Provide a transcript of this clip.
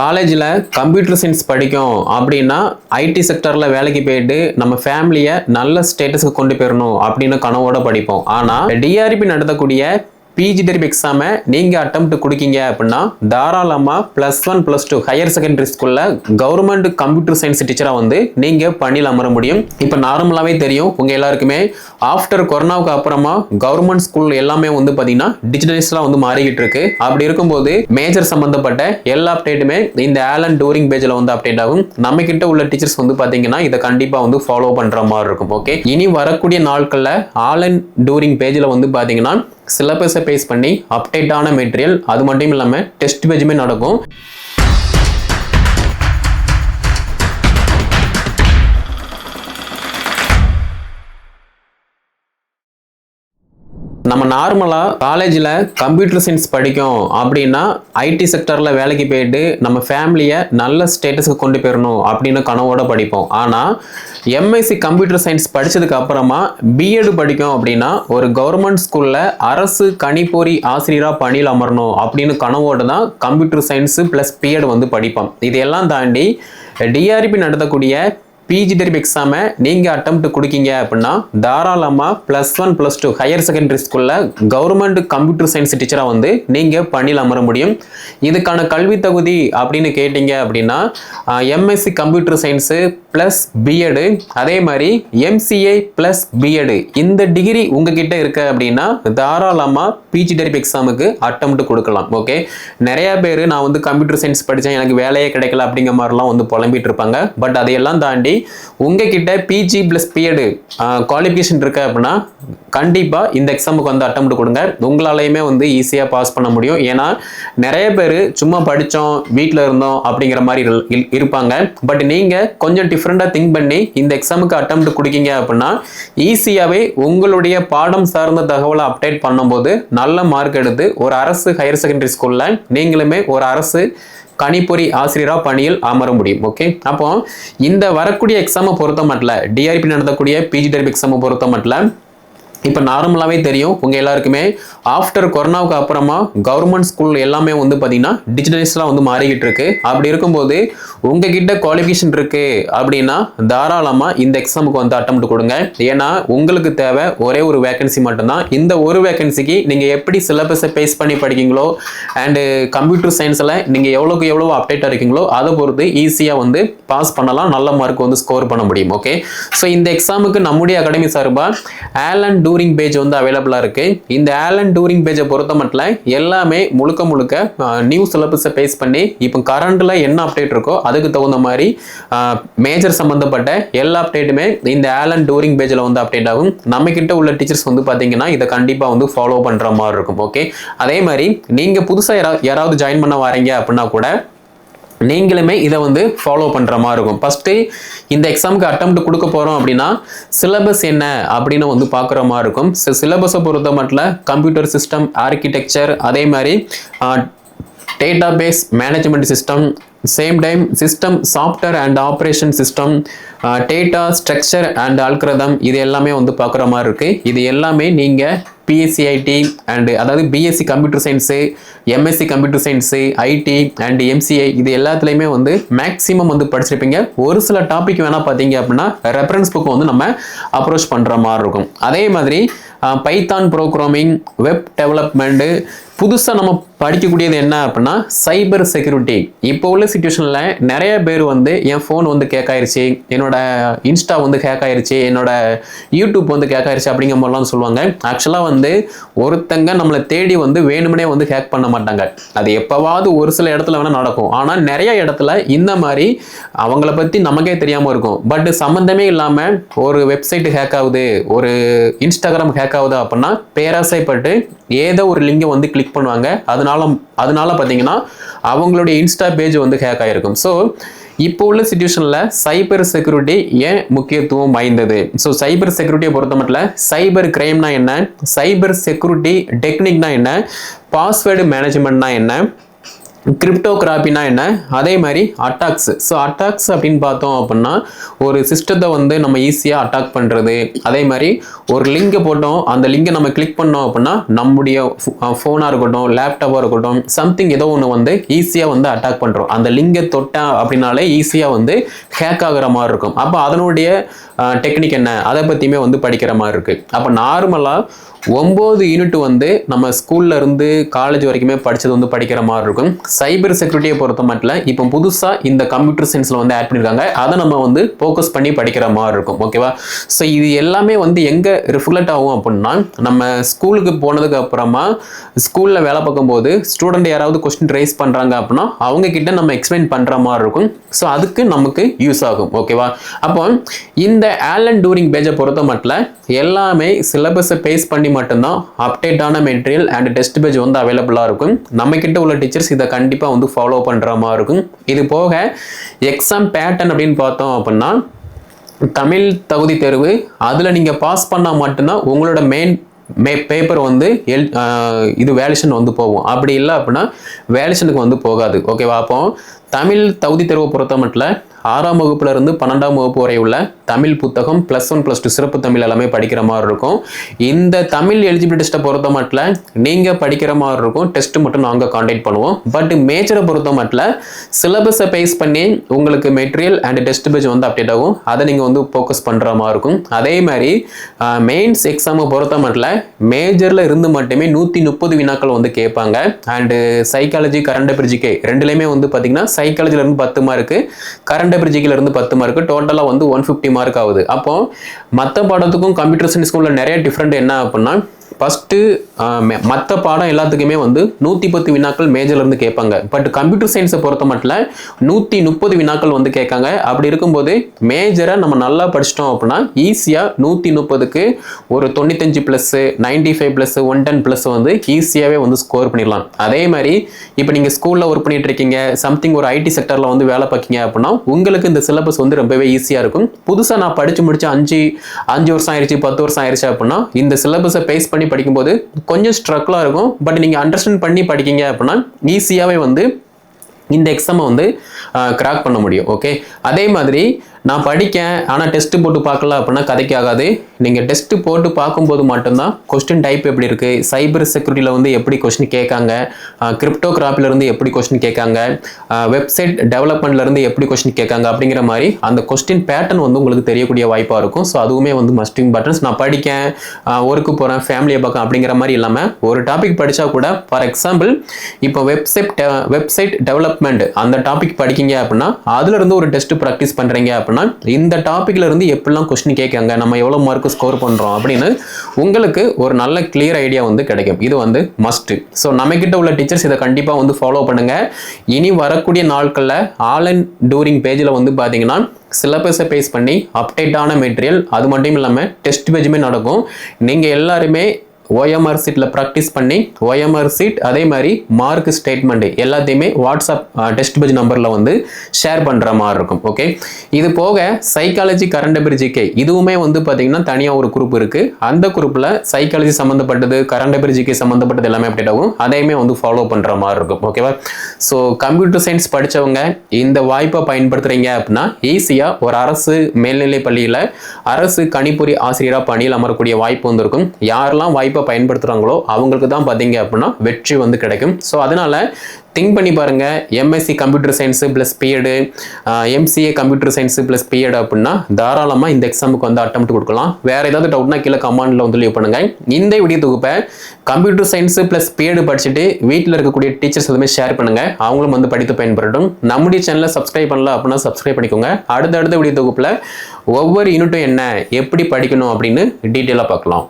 காலேஜில் computer science படிக்கும் அப்படின்னா ஐடி செக்டரில் வேலைக்கு போயிட்டு நம்ம ஃபேமிலியை நல்ல ஸ்டேட்டஸ்க்கு கொண்டு போயிடணும் அப்படின்னு கனவோட படிப்போம். ஆனால் டிஆர்பி நடத்தக்கூடிய பிஜி டெரிப் எக்ஸாமை நீங்கள் அட்டம்ப்ட் கொடுக்கீங்க அப்படின்னா தாராளமாக plus one plus two higher secondary ஸ்கூலில் கவர்மெண்ட் கம்ப்யூட்டர் சயின்ஸ் டீச்சராக வந்து நீங்கள் பணியில் அமர முடியும். இப்போ நார்மலாகவே தெரியும். உங்கள் எல்லாருக்குமே ஆஃப்டர் கொரோனாவுக்கு அப்புறமா கவர்மெண்ட் ஸ்கூல் எல்லாமே வந்து பார்த்தீங்கன்னா டிஜிட்டலைஸ்லாம் வந்து மாறிக்கிட்டு இருக்கு. அப்படி இருக்கும்போது மேஜர் சம்மந்தப்பட்ட எல்லா அப்டேட்டுமே இந்த ஆலன் டூரிங் பேஜில் வந்து அப்டேட் ஆகும். நம்ம கிட்ட உள்ள டீச்சர்ஸ் வந்து பார்த்தீங்கன்னா இதை கண்டிப்பாக வந்து ஃபாலோ பண்ணுற மாதிரி இருக்கும். ஓகே இனி வரக்கூடிய நாட்களில் ஆலன் டூரிங் பேஜில் வந்து பார்த்தீங்கன்னா சிலபஸை பேஸ் பண்ணி அப்டேட்டான மெட்டீரியல் அது மட்டும் இல்லாமல் டெஸ்ட் பேஜுமே நடக்கும். நம்ம நார்மலாக காலேஜில் கம்ப்யூட்டர் சயின்ஸ் படிக்கும் அப்படின்னா ஐடி செக்டரில் வேலைக்கு போயிட்டு நம்ம ஃபேமிலியை நல்ல ஸ்டேட்டஸ்க்கு கொண்டு போயிடணும் அப்படின்னு கனவோட படிப்போம். ஆனால் எம்எஸ்சி கம்ப்யூட்டர் சயின்ஸ் படித்ததுக்கு அப்புறமா பிஎட் படிக்கும் அப்படின்னா ஒரு கவர்மெண்ட் ஸ்கூலில் அரசு கணிப்பொறி ஆசிரியராக பணியில் அமரணும் அப்படின்னு கனவோடு தான் கம்ப்யூட்டர் சயின்ஸு ப்ளஸ் பிஎட் வந்து படிப்போம் இதையெல்லாம் தாண்டி டிஆர்பி நடத்தக்கூடிய பிஜி டெரிப் எக்ஸாமை நீங்கள் அட்டம்ப்ட் கொடுக்கீங்க அப்படின்னா தாராளமாக plus one plus two higher secondary ஸ்கூலில் கவர்மெண்ட் கம்ப்யூட்டர் சயின்ஸ் டீச்சராக வந்து நீங்கள் பணியில் அமர முடியும். இதுக்கான கல்வி தகுதி அப்படின்னு கேட்டிங்க அப்படின்னா MSc computer science plus BEd அதே மாதிரி எம்சிஏ ப்ளஸ் பிஎடு இந்த டிகிரி உங்ககிட்ட இருக்கு அப்படின்னா தாராளமாக பிஜி டெரிப் எக்ஸாமுக்கு அட்டம்ப்ட் கொடுக்கலாம் ஓகே நிறைய பேர் நான் வந்து கம்ப்யூட்டர் சயின்ஸ் படித்தேன் எனக்கு வேலையே கிடைக்கல அப்படிங்கிற மாதிரிலாம் வந்து புலம்பிட்டு இருப்பாங்க. பட் அதையெல்லாம் தாண்டி உங்ககிட்ட பிஜி ப்ளஸ் பிஎடு குவாலிஃபிகேஷன் இருக்கு அப்படின்னா கண்டிப்பாக இந்த எக்ஸாமுக்கு வந்து அட்டம் கொடுங்க. உங்களாலையுமே வந்து ஈஸியாக பாஸ் பண்ண முடியும். ஏன்னா நிறைய பேர் சும்மா படித்தோம் வீட்டில் இருந்தோம் அப்படிங்கிற மாதிரி இருப்பாங்க. பட் நீங்கள் கொஞ்சம் டிஃப்ரெண்ட்டாக திங்க் பண்ணி இந்த எக்ஸாமுக்கு அட்டம் கொடுக்கீங்க அப்படின்னா ஈஸியாகவே உங்களுடைய பாடம் சார்ந்த தகவலை அப்டேட் பண்ணும்போது நல்ல மார்க் எடுத்து ஒரு அரசு ஹையர் செகண்டரி ஸ்கூலில் நீங்களுமே ஒரு அரசு கணிப்பொறி ஆசிரியராக பணியில் அமர முடியும். ஓகே அப்போ இந்த வரக்கூடிய எக்ஸாமை பொறுத்த மட்டும் டிஆர்பி நடத்தக்கூடிய பிஜி டெர்பி எக்ஸாமை பொறுத்த மட்டும் இப்போ நார்மலாகவே தெரியும். உங்கள் எல்லாருக்குமே ஆஃப்டர் கொரோனாவுக்கு அப்புறமா கவர்மெண்ட் ஸ்கூல் எல்லாமே வந்து பார்த்தீங்கன்னா டிஜிட்டலைஸ்லாம் வந்து மாறிக்கிட்டு இருக்கு. அப்படி இருக்கும்போது உங்ககிட்ட குவாலிஃபிகேஷன் இருக்குது அப்படின்னா தாராளமாக இந்த எக்ஸாமுக்கு வந்து அட்டம்ப்ட் கொடுங்க. ஏன்னா உங்களுக்கு தேவை ஒரே ஒரு வேகன்சி மட்டும்தான். இந்த ஒரு வேகன்சிக்கு நீங்கள் எப்படி சிலபஸை பேஸ் பண்ணி படிக்கீங்களோ அண்டு கம்ப்யூட்டர் சயின்ஸில் நீங்கள் எவ்வளோக்கு எவ்வளோ அப்டேட்டாக இருக்கீங்களோ அதை பொறுத்து ஈஸியாக வந்து பாஸ் பண்ணலாம். நல்ல மார்க் வந்து ஸ்கோர் பண்ண முடியும். ஓகே ஸோ இந்த எக்ஸாமுக்கு நம்முடைய அகாடமி சார்பாக ஆலன் டூரிங் பேஜ் வந்து அவைலபிளாக இருக்குது இந்த ஆலன் டூரிங் பேஜை பொறுத்த மட்டும் எல்லாமே முழுக்க முழுக்க நியூ சிலபஸை பேஸ் பண்ணி இப்போ கரண்டில் என்ன அப்டேட் இருக்கோ அதுக்கு தகுந்த மாதிரி மேஜர் சம்மந்தப்பட்ட எல்லா அப்டேட்டுமே இந்த ஆலன் டூரிங் பேஜில் வந்து அப்டேட் ஆகும். நம்மக்கிட்ட உள்ள டீச்சர்ஸ் வந்து பார்த்தீங்கன்னா இதை கண்டிப்பாக வந்து ஃபாலோ பண்ணுற மாதிரி இருக்கும் ஓகே அதே மாதிரி நீங்கள் புதுசாக யாரா யாராவது ஜாயின் பண்ண வரீங்க அப்படின்னா கூட நீங்களுமே இதை வந்து ஃபாலோ பண்ணுற மாதிரி இருக்கும். ஃபஸ்ட்டு இந்த எக்ஸாமுக்கு அட்டம்ப்ட் கொடுக்க போகிறோம் அப்படின்னா சிலபஸ் என்ன அப்படின்னு வந்து பார்க்குற மாதிரி இருக்கும். சிலபஸை பொறுத்த மட்டும் கம்ப்யூட்டர் சிஸ்டம் ஆர்கிடெக்சர் அதே மாதிரி database management system same time system software and operation system data structure and algorithm இது எல்லாமே வந்து பார்க்குற மாதிரி இருக்குது இது எல்லாமே நீங்கள் BSc IT and BSc computer science MSc computer science IT and MCA இது எல்லாத்துலேயுமே வந்து மேக்ஸிமம் வந்து படிச்சிருப்பீங்க. ஒரு சில டாபிக் வேணால் பார்த்தீங்க அப்படின்னா ரெஃபரன்ஸ் புக் வந்து நம்ம அப்ரோச் பண்ணுற மாதிரி இருக்கும். அதே மாதிரி பைத்தான் ப்ரோக்ராமிங் வெப் டெவலப்மெண்ட்டு புதுசாக நம்ம படிக்கக்கூடியது என்ன அப்படின்னா சைபர் செக்யூரிட்டி இப்போ உள்ள சுச்சுவேஷனில் நிறைய பேர் வந்து என் ஃபோன் வந்து கேக் ஆயிருச்சு என்னோட இன்ஸ்டா வந்து ஹேக் ஆயிருச்சு என்னோட யூடியூப் வந்து கேக் ஆயிருச்சு அப்படிங்கிற மாதிரிலாம் சொல்லுவாங்க. ஆக்சுவலாக வந்து வந்து ஒருத்தங்க நம்மளை தேடி வந்து வேணுமனே வந்து ஹேக் பண்ண மாட்டாங்க. அது எப்போவாவது ஒரு சில இடத்துல வேணால் நடக்கும். ஆனால் நிறைய இடத்துல இந்த மாதிரி அவங்கள பற்றி நமக்கே தெரியாமல் இருக்கும். பட் சம்மந்தமே இல்லாமல் ஒரு வெப்சைட் ஹேக் ஆகுது ஒரு இன்ஸ்டாகிராம் ஹேக் ஆகுது அப்படின்னா பேராசைப்பட்டு ஏதோ ஒரு லிங்கை வந்து கிளிக் பண்ணுவாங்க. அதனால அதனால பார்த்தீங்கன்னா அவங்களுடைய இன்ஸ்டா பேஜ் வந்து ஹேக் ஆகிருக்கும் ஸோ இப்போ உள்ள சுச்சுவேஷனில் சைபர் செக்யூரிட்டி ஏன் முக்கியத்துவம் வாய்ந்தது? ஸோ சைபர் செக்யூரிட்டியை பொறுத்த மட்டும் சைபர் கிரைம்னா என்ன? சைபர் செக்யூரிட்டி டெக்னிக்னா என்ன? பாஸ்வேர்டு மேனேஜ்மெண்ட்னா என்ன? கிரிப்டோகிராபினா என்ன? அதே மாதிரி அட்டாக்ஸ் ஸோ அட்டாக்ஸ் அப்படின்னு பார்த்தோம் அப்படின்னா ஒரு சிஸ்டத்தை வந்து நம்ம ஈஸியாக அட்டாக் பண்ணுறது அதே மாதிரி ஒரு லிங்கை போட்டோம். அந்த லிங்கை நம்ம கிளிக் பண்ணோம் அப்படின்னா நம்முடைய ஃபோனாக இருக்கட்டும் லேப்டாப்பாக இருக்கட்டும் சம்திங் ஏதோ ஒன்று வந்து ஈஸியாக வந்து அட்டாக் பண்ணுறோம் அந்த லிங்கை தொட்டேன் அப்படின்னாலே ஈஸியாக வந்து ஹேக் ஆகிற மாதிரி இருக்கும். அப்போ அதனுடைய டெக்னிக் என்ன? அதை பற்றியுமே வந்து படிக்கிற மாதிரி இருக்குது அப்போ நார்மலாக ஒம்பது யூனிட் வந்து நம்ம ஸ்கூல்ல இருந்து காலேஜ் வரைக்குமே படித்தது வந்து படிக்கிற மாதிரி இருக்கும். சைபர் செக்யூரிட்டியை பொறுத்த மட்டும் இப்போ புதுசாக இந்த கம்ப்யூட்டர் சயின்ஸில் வந்து ஆட் பண்ணியிருக்காங்க அதை நம்ம வந்து ஃபோக்கஸ் பண்ணி படிக்கிற மாதிரி இருக்கும். ஓகேவா ஸோ இது எல்லாமே வந்து எங்கே ரிஃப்ளெக்ட் ஆகும் அப்படின்னா நம்ம ஸ்கூலுக்கு போனதுக்கு அப்புறமா ஸ்கூலில் வேலை பார்க்கும்போது ஸ்டூடெண்ட் யாராவது கொஸ்டின் ரைஸ் பண்ணுறாங்க அப்படின்னா அவங்கக்கிட்ட நம்ம எக்ஸ்பிளைன் பண்ணுற மாதிரி இருக்கும். ஸோ அதுக்கு நமக்கு யூஸ் ஆகும். ஓகேவா அப்போ இந்த ஆலன் டூரிங் பேஜை பொறுத்த மட்டும் எல்லாமே சிலபஸை பேஸ் பண்ணி மட்டும்தான் அப்டேட்டான மெட்டீரியல் அண்ட் டெஸ்ட் பேஜ் வந்து அவைலபிளாக இருக்கும். நம்மக்கிட்ட உள்ள டீச்சர்ஸ் இதை கண்டிப்பாக வந்து ஃபாலோ பண்ணுற மாதிரி இருக்கும். இது போக எக்ஸாம் பேட்டர்ன் அப்படின்னு பார்த்தோம் அப்படின்னா தமிழ் தகுதி தேர்வு அதில் நீங்கள் பாஸ் பண்ணால் மட்டும்தான் உங்களோட மெயின் மே பேப்பர் வந்து எல் இது வேலிஷன் வந்து போகும். அப்படி இல்லை அப்படின்னா வேலிஷனுக்கு வந்து போகாது. ஓகேவா அப்போ தமிழ் தகுதி தேர்வை பொறுத்த மட்டும் ஆறாம் வகுப்புல இருந்து பன்னெண்டாம் வகுப்பு வரை உள்ள தமிழ் புத்தகம் ப்ளஸ் ஒன் ப்ளஸ் டூ சிறப்பு தமிழ் எல்லாமே படிக்கிற மாதிரி இருக்கும். இந்த தமிழ் எலிஜிபிலிட்டி டெஸ்ட்டை பொறுத்த மட்டும் நீங்கள் படிக்கிற மாதிரி இருக்கும். டெஸ்ட் மட்டும் நாங்கள் காண்டாக்ட் பண்ணுவோம். பட் மேஜரை பொறுத்த மட்டும் சிலபஸை பேஸ் பண்ணி உங்களுக்கு மெட்டீரியல் அண்ட் டெஸ்ட் பேஜ் வந்து அப்டேட் ஆகும். அதை நீங்கள் வந்து ஃபோக்கஸ் பண்ணுற மாதிரி இருக்கும். அதே மாதிரி மெயின்ஸ் எக்ஸாமை பொறுத்த மட்டும் மேஜரில் இருந்து மட்டுமே நூற்றி முப்பது வினாக்கள் வந்து கேட்பாங்க. அண்டு சைக்காலஜி கரண்ட் பிரிட்ஜிக்கே ரெண்டுலேயுமே வந்து பார்த்தீங்கன்னா சைக்காலஜில இருந்து பத்து மார்க்கு கரண்ட் அபிரிஜிக்கில் இருந்து பத்து மார்க்கு டோட்டலாக வந்து ஒன் ஃபிஃப்டி மார்க் ஆகுது. அப்போ மற்ற பாடத்துக்கும் கம்ப்யூட்டர் சயின்ஸ்க்கும் உள்ள நிறைய டிஃப்ரெண்ட் என்ன அப்படின்னா ஃபஸ்ட்டு மற்ற பாடம் எல்லாத்துக்குமே வந்து நூற்றி பத்து வினாக்கள் மேஜர்லேருந்து கேட்பாங்க. பட் கம்ப்யூட்டர் சயின்ஸை பொறுத்த மட்டும் நூற்றி முப்பது வினாக்கள் வந்து கேட்காங்க. அப்படி இருக்கும்போது மேஜரை நம்ம நல்லா படிச்சிட்டோம் அப்படின்னா ஈஸியாக நூற்றி முப்பதுக்கு ஒரு தொண்ணூத்தஞ்சு plus ninety five plus one ten plus வந்து ஈஸியாகவே வந்து ஸ்கோர் பண்ணிடலாம். அதே மாதிரி இப்போ நீங்கள் ஸ்கூலில் ஒர்க் பண்ணிட்டு இருக்கீங்க சம்திங் ஒரு ஐடி செக்டரில் வந்து வேலை பார்க்கீங்க அப்படின்னா உங்களுக்கு இந்த சிலபஸ் வந்து ரொம்பவே ஈஸியாக இருக்கும். புதுசாக நான் படித்து முடிச்சு அஞ்சு அஞ்சு வருஷம் ஆயிடுச்சு பத்து வருஷம் ஆயிடுச்சு அப்படின்னா இந்த சிலபஸை பேஸ் பண்ணி படிக்கும்போது கொஞ்சம் ஸ்ட்ரக்லாக இருக்கும். பட் நீங்கள் அண்டர்ஸ்டாண்ட் பண்ணி படிக்கீங்க அப்படின்னா ஈஸியாகவே வந்து இந்த எக்ஸாமை வந்து கிராக் பண்ண முடியும். ஓகே அதே மாதிரி நான் படிக்கேன் ஆனால் டெஸ்ட்டு போட்டு பார்க்கல அப்படின்னா கதைக்கு ஆகாது. நீங்கள் டெஸ்ட்டு போட்டு பார்க்கும்போது மட்டும்தான் கொஸ்டின் டைப் எப்படி இருக்குது சைபர் செக்யூரிட்டியில் வந்து எப்படி கொஸ்டின் கேட்காங்க? கிரிப்டோகிராஃபிலேருந்து எப்படி கொஸ்டின் கேட்காங்க? வெப்சைட் டெவலப்மெண்ட்லேருந்து எப்படி கொஸ்டின் கேட்காங்க? அப்படிங்கிற மாதிரி அந்த கொஸ்டின் பேட்டர்ன் வந்து உங்களுக்கு தெரியக்கூடிய வாய்ப்பாக இருக்கும். ஸோ அதுவுமே வந்து மஸ்ட் இம்பார்ட்டன்ஸ் நான் படிக்கேன் ஒர்க்கு போகிறேன் ஃபேமிலியை பார்க்க அப்படிங்கிற மாதிரி இல்லாமல் ஒரு டாபிக் படித்தா கூட ஃபார் எக்ஸாம்பிள் இப்போ வெப்சைட் வெப்சைட் டெவலப்மெண்ட் அந்த டாபிக் படிக்கீங்க அப்படின்னா அதுலேருந்து ஒரு டெஸ்ட் ப்ராக்டிஸ் பண்ணுறீங்க அப்படின்னா இந்த டாப்பிக்ல இருந்து எப்படிலாம் கொஸ்டின் கேட்காங்க? நம்ம எவ்வளோ மார்க் ஸ்கோர் பண்ணுறோம் அப்படின்னு உங்களுக்கு ஒரு நல்ல கிளியர் ஐடியா வந்து கிடைக்கும். இது வந்து மஸ்ட்டு ஸோ நம்மக்கிட்ட உள்ள டீச்சர்ஸ் இதை கண்டிப்பாக வந்து ஃபாலோ பண்ணுங்கள் இனி வரக்கூடிய நாட்களில் ஆன்லைன் டூரிங் பேஜில் வந்து பார்த்தீங்கன்னா சிலபஸை பேஸ் பண்ணி அப்டேட்டான மெட்டீரியல் அது மட்டும் இல்லாமல் டெஸ்ட் பேஜுமே நடக்கும். நீங்கள் எல்லாருமே ஓஎம்ஆர் சீட்டில் ப்ராக்டிஸ் பண்ணி ஓஎம்ஆர் சீட் அதே மாதிரி மார்க் ஸ்டேட்மெண்ட் எல்லாத்தையுமே வாட்ஸ்அப் டெஸ்ட் பேஜ் நம்பரில் வந்து ஷேர் பண்ணுற மாதிரி இருக்கும். ஓகே இது போக சைக்காலஜி கரண்ட் அபிரிஜிகே இதுவுமே வந்து பார்த்தீங்கன்னா தனியாக ஒரு குரூப் இருக்குது அந்த குரூப்பில் சைக்காலஜி சம்மந்தப்பட்டது கரண்ட் அபிரிஜிகே சம்மந்தப்பட்டது எல்லாமே அப்டேட் ஆகும். அதையுமே வந்து ஃபாலோ பண்ணுற மாதிரி இருக்கும். ஓகேவா ஸோ கம்ப்யூட்டர் சயின்ஸ் படித்தவங்க இந்த வாய்ப்பை பயன்படுத்துகிறீங்க அப்படின்னா ஈஸியாக ஒரு அரசு மேல்நிலை பள்ளியில் அரசு கணிப்பொறி ஆசிரியராக பணியில் அமரக்கூடிய வாய்ப்பு வந்திருக்கும். யாரெல்லாம் வாய்ப்பு பயன்படுத்துகிறாங்களோ அவங்களுக்கு தான் பார்த்தீங்க அப்படின்னா வெற்றி வந்து கிடைக்கும். ஸோ அதனால் திங்க் பண்ணி பாருங்க. MSc computer science plus BEd MCA computer science plus BEd அப்படின்னா தாராளமாக இந்த எக்ஸாமுக்கு வந்து அட்டம் கொடுக்கலாம். வேற ஏதாவது டவுட்னா கீழே கமாண்டில் வந்து லீவ் பண்ணுங்க. இந்த வீடியோ தொகுப்பை கம்ப்யூட்டர் சயின்ஸு ப்ளஸ் பிஎடு படிச்சுட்டு வீட்டில் இருக்கக்கூடிய டீச்சர்ஸ் எதுவுமே ஷேர் பண்ணுங்க. அவங்களும் வந்து படித்து பயன்படட்டும் நம்முடைய சேனலை சப்ஸ்கிரைப் பண்ணல அப்படின்னா சப்ஸ்கிரைப் பண்ணிக்கோங்க. அடுத்தடுத்த வீடியோ தொகுப்பில் ஒவ்வொரு யூனிட்டும் என்ன எப்படி படிக்கணும் அப்படின்னு டீட்டெயிலாக பார்க்கலாம்.